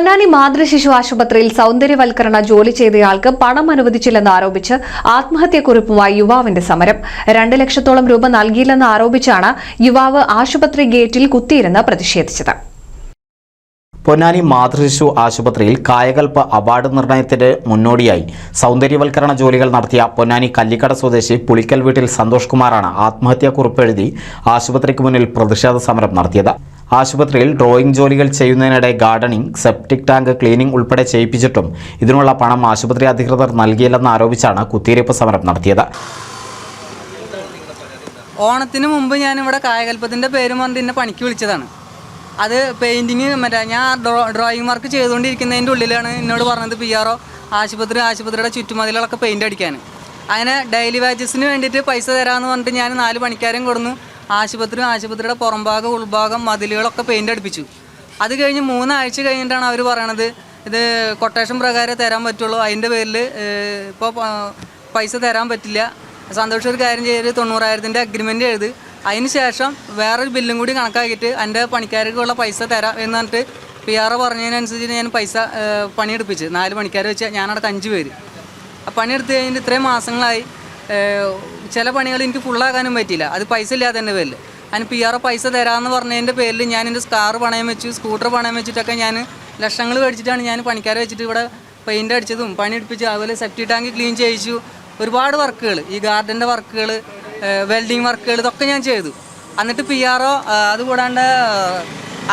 പൊന്നാനി മാതൃശിശു ആശുപത്രിയിൽ സൗന്ദര്യവൽക്കരണ ജോലി ചെയ്തയാൾക്ക് പണം അനുവദിച്ചില്ലെന്ന് ആരോപിച്ച് ആത്മഹത്യക്കുറിപ്പുമായി യുവാവിന്റെ സമരം. രണ്ട് ലക്ഷത്തോളം രൂപ നൽകിയില്ലെന്ന് ആരോപിച്ചാണ് യുവാവ് ആശുപത്രി ഗേറ്റിൽ കുത്തിയിരുന്ന് പ്രതിഷേധിച്ചത്. പൊന്നാനി മാതൃശിശു ആശുപത്രിയിൽ കായകൽപ്പ അവാർഡ് നിർണയത്തിന് മുന്നോടിയായി സൗന്ദര്യവൽക്കരണ ജോലികൾ നടത്തിയ പൊന്നാനി കല്ലിക്കട സ്വദേശി പുളിക്കൽ വീട്ടിൽ സന്തോഷ് കുമാറാണ് ആത്മഹത്യാക്കുറിപ്പ് എഴുതി ആശുപത്രിക്ക് മുന്നിൽ പ്രതിഷേധ സമരം നടത്തിയത്. ആശുപത്രിയിൽ ഡ്രോയിംഗ് ജോലികൾ ചെയ്യുന്നതിനിടെ ഗാർഡനിംഗ് സെപ്റ്റിക് ടാങ്ക് ക്ലീനിംഗ് ഉൾപ്പെടെ ചെയ്യിപ്പിച്ചിട്ടും ഇതിനുള്ള പണം ആശുപത്രി അധികൃതർ നൽകിയില്ലെന്ന് ആരോപിച്ചാണ് കുത്തിയിരിപ്പ് സമരം നടത്തിയത്. ഓണത്തിന് മുമ്പ് ഞാൻ ഇവിടെ കായകൽപ്പത്തിന്റെ പേരും പറഞ്ഞ് എന്നെ പണിക്ക് വിളിച്ചതാണ്. അത് പെയിന്റിങ് മറ്റേ ഞാൻ ഡ്രോ ഡ്രോയിങ് വർക്ക് ചെയ്തുകൊണ്ടിരിക്കുന്നതിന്റെ ഉള്ളിലാണ് എന്നോട് പറഞ്ഞത് പി ആർ ഒ ആശുപത്രി ആശുപത്രിയുടെ ചുറ്റുമതിലുകളൊക്കെ പെയിന്റ് അടിക്കാൻ. അങ്ങനെ ഡെയിലി വാജസിന് വേണ്ടിയിട്ട് പൈസ തരാമെന്ന് പറഞ്ഞിട്ട് ഞാൻ നാല് പണിക്കാരും കൊടുന്നു. ആശുപത്രി ആശുപത്രിയുടെ പുറംഭാഗം ഉൾഭാഗം മതിലുകളൊക്കെ പെയിന്റ് അടിപ്പിച്ചു. അത് കഴിഞ്ഞ് മൂന്നാഴ്ച കഴിഞ്ഞിട്ടാണ് അവർ പറയണത് ഇത് കൊട്ടേഷൻ പ്രകാരം തരാൻ പറ്റുള്ളൂ. അതിന്റെ പേരിൽ ഇപ്പോൾ പൈസ തരാൻ പറ്റില്ല. സന്തോഷം ഒരു കാര്യം ചെയ്ത് തൊണ്ണൂറായിരത്തിന്റെ അഗ്രിമെന്റ് എഴുതി. അതിന് ശേഷം വേറൊരു ബില്ലും കൂടി കണക്കാക്കിയിട്ട് എന്റെ പണിക്കാർക്കുള്ള പൈസ തരാം എന്ന് പറഞ്ഞിട്ട് പി ആർ പറഞ്ഞതിനനുസരിച്ച് ഞാൻ പൈസ പണിയെടുപ്പിച്ച്. നാല് പണിക്കാർ വെച്ച് ഞാനടക്കം അഞ്ച് പേര്. ആ പണിയെടുത്ത് കഴിഞ്ഞിട്ട് ഇത്രയും മാസങ്ങളായി ചില പണികൾ എനിക്ക് ഫുള്ളാക്കാനും പറ്റിയില്ല. അത് പൈസ ഇല്ലാതെ തന്നെ പേരിൽ അതിന് പി ആർ പൈസ തരാമെന്ന് പറഞ്ഞതിന്റെ പേരിൽ ഞാൻ എന്റെ കാർ പണയം വെച്ചു സ്കൂട്ടർ പണയം വെച്ചിട്ടൊക്കെ ഞാൻ ലക്ഷങ്ങൾ മേടിച്ചിട്ടാണ് ഞാൻ പണിക്കാരെ വെച്ചിട്ട് ഇവിടെ പെയിന്റ് അടിച്ചതും പണി എടുപ്പിച്ചു അതുപോലെ സെപ്റ്റി ടാങ്ക് ക്ലീൻ ചെയ്യിച്ചു. ഒരുപാട് വർക്കുകൾ ഈ ഗാർഡന്റെ വർക്കുകൾ വെൽഡിങ് വർക്കുകൾ ഇതൊക്കെ ഞാൻ ചെയ്തു. എന്നിട്ട് പി ആർ ഒ അതുകൂടാണ്ട്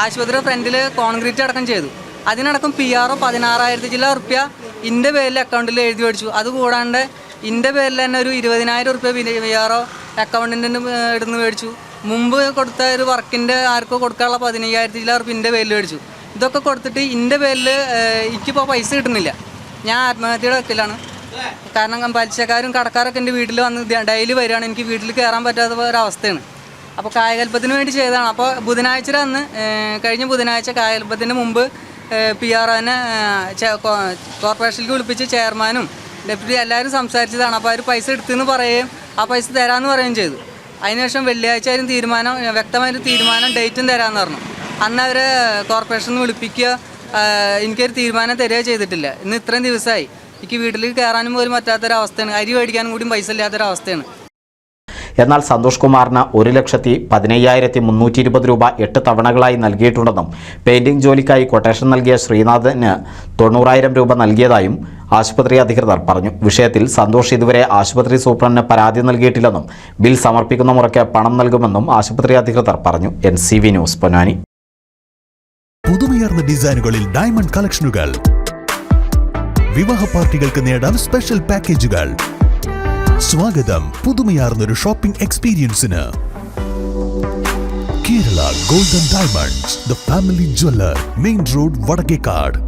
ആശുപത്രി ഫ്രണ്ടിൽ കോൺക്രീറ്റ് അടക്കം ചെയ്തു. അതിനടക്കം പി ആർ ഒ പതിനാറായിരത്തി ചില റുപ്യ എന്റെ പേരിൽ അക്കൗണ്ടിൽ എഴുതി മേടിച്ചു. അതുകൂടാണ്ട് എന്റെ പേരിൽ തന്നെ ഒരു ഇരുപതിനായിരം റുപ്യ വേറെ അക്കൗണ്ടിന്റെ ഇടുന്ന് മേടിച്ചു. മുമ്പ് കൊടുത്ത ഒരു വർക്കിന്റെ ആർക്കോ കൊടുക്കാനുള്ള പതിനയ്യായിരത്തി ചില റുപ്യ എന്റെ പേരിൽ മേടിച്ചു. ഇതൊക്കെ കൊടുത്തിട്ട് എന്റെ പേരിൽ എനിക്കിപ്പോൾ പൈസ കിട്ടുന്നില്ല. ഞാൻ ആത്മഹത്യയുടെ വക്കിലാണ്. കാരണം പലിശക്കാരും കടക്കാരൊക്കെ എന്റെ വീട്ടിൽ വന്ന് ഡെയിലി വരികയാണ്. എനിക്ക് വീട്ടിൽ കയറാൻ പറ്റാത്ത ഒരവസ്ഥയാണ് അപ്പോൾ കായകൽപ്പത്തിന് വേണ്ടി ചെയ്തതാണ്. അപ്പോൾ ബുധനാഴ്ച അന്ന് കഴിഞ്ഞ ബുധനാഴ്ച കായകൽപ്പത്തിന് മുമ്പ് പി ആർ ഒനെ കോർപ്പറേഷനിലേക്ക് വിളിപ്പിച്ച് ചെയർമാനും ഡെപ്യൂട്ടി എല്ലാവരും സംസാരിച്ചതാണ്. അപ്പോൾ അവർ പൈസ എടുത്തെന്ന് പറയുകയും ആ പൈസ തരാമെന്ന് പറയുകയും ചെയ്തു. അതിനുശേഷം വെള്ളിയാഴ്ച ആയിരുന്നു തീരുമാനം. വ്യക്തമായൊരു തീരുമാനം ഡേറ്റും തരാമെന്ന് പറഞ്ഞു. അന്ന് അവർ കോർപ്പറേഷനിൽ നിന്ന് വിളിപ്പിക്കുക എനിക്കൊരു തീരുമാനം തരിക ചെയ്തിട്ടില്ല. ഇന്ന് ഇത്രയും ദിവസമായി. എനിക്ക് വീട്ടിലേക്ക് കയറാനും പോലും പറ്റാത്തൊരവസ്ഥയാണ്. അരി മേടിക്കാനും കൂടി പൈസ ഇല്ലാത്തൊരവസ്ഥയാണ്. എന്നാൽ സന്തോഷ് കുമാറിന് ഒരു ലക്ഷത്തി പതിനയ്യായിരത്തി മുന്നൂറ്റി ഇരുപത് രൂപ എട്ട് തവണകളായി നൽകിയിട്ടുണ്ടെന്നും പെയിന്റിംഗ് ജോലിക്കായി കൊട്ടേഷൻ നൽകിയ ശ്രീനാഥന് തൊണ്ണൂറായിരം രൂപ നൽകിയതായും ആശുപത്രി അധികൃതർ പറഞ്ഞു. വിഷയത്തിൽ സന്തോഷ് ഇതുവരെ ആശുപത്രി സൂപ്രണ്ടിന് പരാതി നൽകിയിട്ടില്ലെന്നും ബിൽ സമർപ്പിക്കുന്ന മുറയ്ക്ക് പണം നൽകുമെന്നും ആശുപത്രി അധികൃതർ പറഞ്ഞു. N C V news Ponnani. പുതുമയർന്ന ഡിസൈനുകളിൽ ഡയമണ്ട് കളക്ഷനുകൾ. വിവാഹ പാർട്ടികൾക്ക് നേടാൻ സ്പെഷ്യൽ പാക്കേജുകൾ. സ്വാഗതം പുതുമയാർന്നൊരു shopping എക്സ്പീരിയൻസിന്. Kerala golden diamonds the family jeweller main road Vadakkekad.